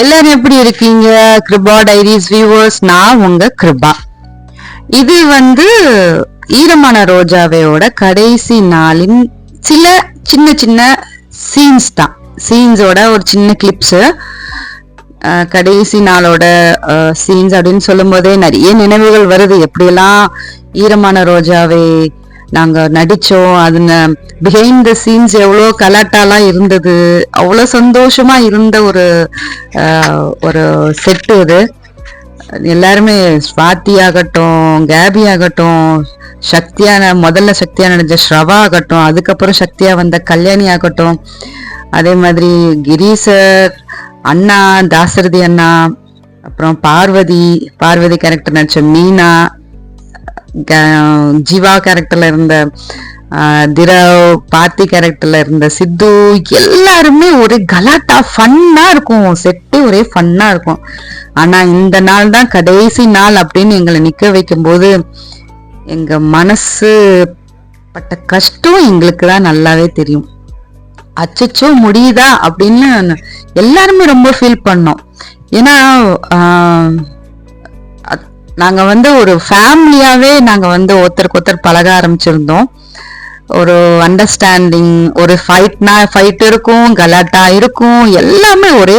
எல்லாரும் எப்படி இருக்கீங்க? கிருபா டைரிஸ் வியூவர்ஸ் நான் உங்க கிருபா. இது வந்து ஈரமான ரோஜாவையோட கடைசி நாளின் சில சின்ன சின்ன சீன்ஸ் தான். சீன்ஸோட ஒரு சின்ன கிளிப்ஸ் கடைசி நாளோட சீன்ஸ் அப்படின்னு சொல்லும் போதே நிறைய நினைவுகள் வருது. எப்படியெல்லாம் ஈரமான ரோஜாவை நாங்கள் நடித்தோம் அதில் பிஹைண்ட் த சீன்ஸ் எவ்வளோ கலாட்டாலாம் இருந்தது அவ்வளோ சந்தோஷமாக இருந்த ஒரு ஒரு செட்டு இது. எல்லாருமே ஸ்வாதி ஆகட்டும் கேபி ஆகட்டும் சக்தியான முதல்ல சக்தியா நடிச்ச ஸ்ரவா ஆகட்டும் அதுக்கப்புறம் சக்தியா வந்த கல்யாணி ஆகட்டும் அதே மாதிரி கிரி சார் அண்ணா தாசரதி அண்ணா அப்புறம் பார்வதி பார்வதி கேரக்டர் நடிச்ச மீனா ஜீவா கேரக்டர்ல இருந்த திரவ் பார்த்தி கேரக்டர்ல இருந்த சித்து எல்லாருமே ஒரே கலாட்டா ஃபன்னா இருக்கும். செட்டு ஒரே ஃபன்னா இருக்கும். ஆனா இந்த நாள் தான் கடைசி நாள் அப்படின்னு எங்களை நிக்க வைக்கும்போது எங்க மனசு பட்ட கஷ்டம் எங்களுக்கு தான் நல்லாவே தெரியும். அச்சச்சோ முடியுதா அப்படின்னு எல்லாருமே ரொம்ப ஃபீல் பண்ணோம். ஏன்னா நாங்கள் வந்து ஒரு ஃபேமிலியாகவே நாங்கள் வந்து ஒருத்தருக்கு ஒருத்தர் பழக ஆரம்பிச்சிருந்தோம். ஒரு அண்டர்ஸ்டாண்டிங் ஒரு ஃபைட்னா ஃபைட் இருக்கும் கலாட்டா இருக்கும் எல்லாமே ஒரே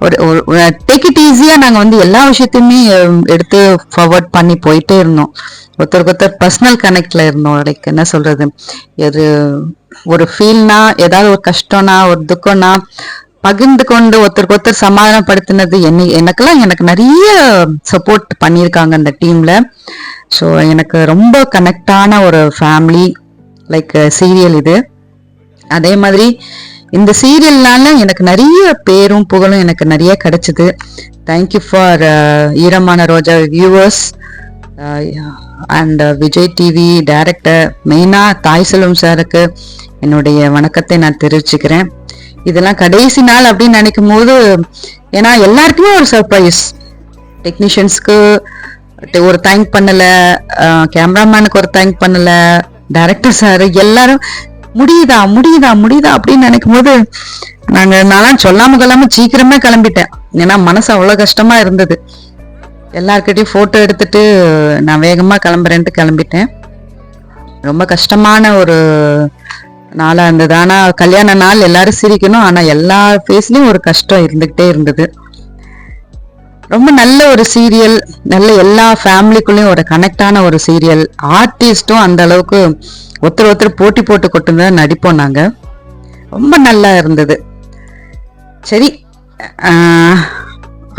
ஒரு டேக் இட் ஈஸியாக நாங்கள் வந்து எல்லா விஷயத்தையுமே எடுத்து ஃபார்வர்ட் பண்ணி போயிட்டே இருந்தோம். ஒருத்தருக்கு ஒருத்தர் பர்சனல் கனெக்டில் இருந்தோம். லைக் என்ன சொல்கிறது ஒரு ஒரு ஃபீல்னா ஏதாவது ஒரு கஷ்டம்னா ஒரு துக்கம்னா பகிர்ந்து கொண்டு ஒருத்தருக்கு ஒருத்தர் சமாதானப்படுத்தினது என்ன எனக்கெல்லாம் எனக்கு நிறைய சப்போர்ட் பண்ணியிருக்காங்க அந்த டீம்ல ஸோ எனக்கு ரொம்ப கனெக்டான ஒரு ஃபேமிலி லைக் சீரியல் இது. அதே மாதிரி இந்த சீரியல்னால எனக்கு நிறைய பேரும் புகழும் எனக்கு நிறைய கிடைச்சிது. Thank you for Eeramana Roja viewers and uh, uh, Vijay TV director மெயினாக தாய் செல்வம் சாருக்கு என்னுடைய வணக்கத்தை நான் தெரிவிச்சுக்கிறேன். இதெல்லாம் கடைசி நாள் அப்படின்னு நினைக்கும் போது ஏன்னா எல்லாருக்குமே ஒரு சர்ப்ரைஸ் டெக்னீஷியன்ஸ்க்கு ஒரு தேங்க் பண்ணல கேமராமேனுக்கு ஒரு தேங்க் பண்ணல டைரக்டர் சார் எல்லாரும் முடியுதா முடியுதா முடியுதா? அப்படின்னு நினைக்கும் போது நாங்க நான்லாம் சொல்லாம கொள்ளாம சீக்கிரமே கிளம்பிட்டேன். ஏன்னா மனசு அவ்வளவு கஷ்டமா இருந்தது. எல்லார்கிட்டயும் போட்டோ எடுத்துட்டு நான் வேகமா கிளம்புறேன்ட்டு கிளம்பிட்டேன். ரொம்ப கஷ்டமான ஒரு நாளாக இருந்தது ஆனால் கல்யாண நாள் எல்லாரும் சிரிக்கணும். ஆனால் எல்லா ஃபேஸ்லேயும் ஒரு கஷ்டம் இருந்துக்கிட்டே இருந்தது. ரொம்ப நல்ல ஒரு சீரியல் நல்ல எல்லா ஃபேமிலிக்குள்ளேயும் ஒரு கனெக்டான ஒரு சீரியல் ஆர்டிஸ்ட்டும் அந்த அளவுக்கு ஒருத்தர் ஒருத்தர் போட்டி போட்டு கொட்டுந்தான் நடிப்போம் நாங்கள் ரொம்ப நல்லா இருந்தது. சரி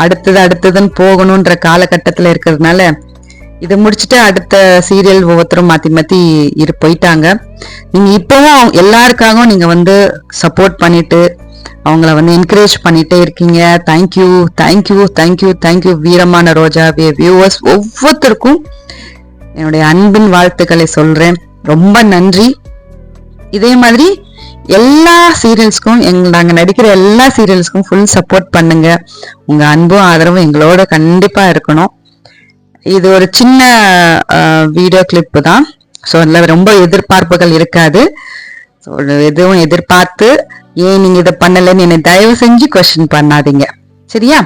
அடுத்தது அடுத்ததுன்னு போகணுன்ற காலகட்டத்தில் இருக்கிறதுனால இதை முடிச்சுட்டு அடுத்த சீரியல் ஒவ்வொருத்தரும் மாற்றி மாற்றி இரு போயிட்டாங்க. நீங்கள் இப்போவும் எல்லாருக்காகவும் நீங்கள் வந்து சப்போர்ட் பண்ணிட்டு அவங்கள வந்து என்கரேஜ் பண்ணிகிட்டே இருக்கீங்க. Thank you thank you thank you thank you வீரமான Roja viewers ஒவ்வொருத்தருக்கும் என்னுடைய அன்பின் வாழ்த்துக்களை சொல்கிறேன் ரொம்ப நன்றி. இதே மாதிரி எல்லா சீரியல்ஸ்க்கும் எங்க நாங்கள் நடிக்கிற எல்லா சீரியல்ஸ்க்கும் ஃபுல் சப்போர்ட் பண்ணுங்க. உங்கள் அன்பும் ஆதரவும் எங்களோட கண்டிப்பாக இருக்கணும். இது ஒரு சின்ன வீடியோ கிளிப் தான். ஸோ அதில் ரொம்ப எதிர்பார்ப்புகள் இருக்காது. ஸோ எதுவும் எதிர்பார்த்து ஏன் நீங்கள் இதை பண்ணலைன்னு என்னை தயவு செஞ்சு கொஸ்டின் பண்ணாதீங்க. சரியா?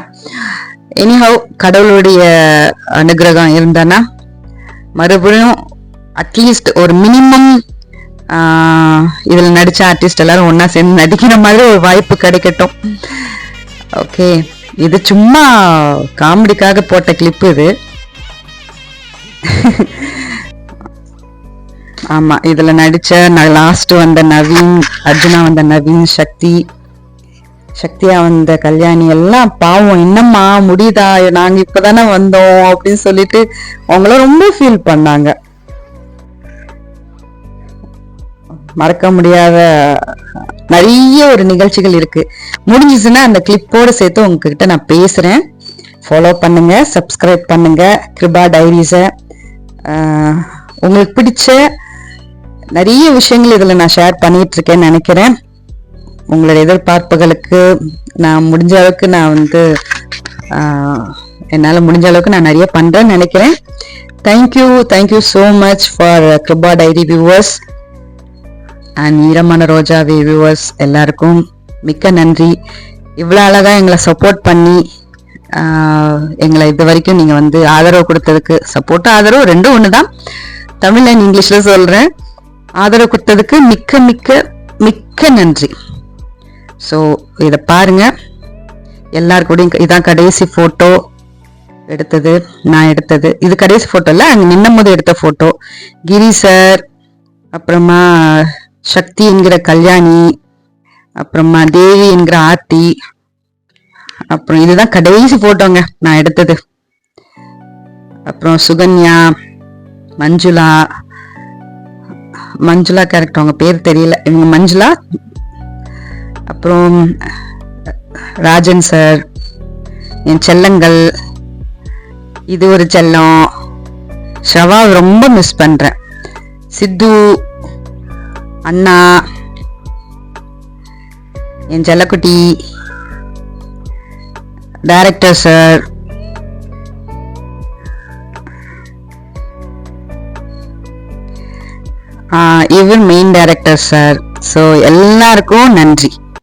எனிஹவ் கடவுளுடைய அனுகிரகம் இருந்தனா மறுபடியும் அட்லீஸ்ட் ஒரு மினிமம் இதில் நடித்த ஆர்டிஸ்ட் எல்லாரும் ஒன்றா சேர்ந்து நடிக்கிற மாதிரி ஒரு வாய்ப்பு கிடைக்கட்டும். ஓகே இது சும்மா காமெடிக்காக போட்ட கிளிப்பு இது. ஆமா இதுல நடிச்ச லாஸ்ட் வந்த நவீன் அர்ஜுனா வந்த நவீன் சக்தி சக்தியா வந்த கல்யாணி எல்லாம் பாவம் என்னம்மா முடியுதா? நாங்க இப்பதானே வந்தோம் அப்படின்னு சொல்லிட்டு அவங்கள ரொம்ப ஃபீல் பண்ணாங்க. மறக்க முடியாத நிறைய ஒரு நிகழ்ச்சிகள் இருக்கு. முடிஞ்சிச்சுன்னா அந்த கிளிப்போட சேர்த்து உங்ககிட்ட நான் பேசுறேன். ஃபாலோ பண்ணுங்க சப்ஸ்கிரைப் பண்ணுங்க. கிருபா டைரிஸை உங்களுக்கு பிடிச்ச நிறைய விஷயங்கள் இதில் நான் ஷேர் பண்ணிகிட்ருக்கேன்னு நினைக்கிறேன். உங்களோட எதிர்பார்ப்புகளுக்கு நான் முடிஞ்ச அளவுக்கு நான் வந்து என்னால் முடிஞ்ச அளவுக்கு நான் நிறைய பண்ணுறேன்னு நினைக்கிறேன். Thank you thank you so much for Kiruba diary viewers and Eeramana Roja viewers எல்லாருக்கும் மிக்க நன்றி. இவ்வளோ அழகாக எங்களை சப்போர்ட் பண்ணி எங்களை இது வரைக்கும் நீங்கள் வந்து ஆதரவு கொடுத்ததுக்கு சப்போர்ட் ஆதரவு ரெண்டும் ஒன்று தான் தமிழ் அண்ட் இங்கிலீஷில் சொல்கிறேன் ஆதரவு கொடுத்ததுக்கு மிக்க மிக்க மிக்க நன்றி. ஸோ இதை பாருங்கள் எல்லார் கூடயும் இதான் கடைசி ஃபோட்டோ எடுத்தது நான் எடுத்தது. இது கடைசி ஃபோட்டோ இல்லை அங்கே நின்னும் போது எடுத்த ஃபோட்டோ கிரி சார் அப்புறமா சக்தி என்கிற கல்யாணி அப்புறமா தேவி என்கிற ஆர்த்தி அப்புறம் இதுதான் கடைசி போட்டோங்க நான் எடுத்தது. அப்புறம் சுகன்யா மஞ்சுளா மஞ்சுளா கேரக்டர் அவங்க பேர் தெரியல. இவங்க மஞ்சுளா? அப்புறம் ராஜன் சார் என் செல்லங்கள் இது ஒரு செல்லம். ஷவா ரொம்ப மிஸ் பண்ணுறேன் சித்து அண்ணா என் செல்லக்குட்டி டைரக்டர் சார் இவர் மெயின் டைரக்டர் சார் ஸோ எல்லாருக்கும் நன்றி.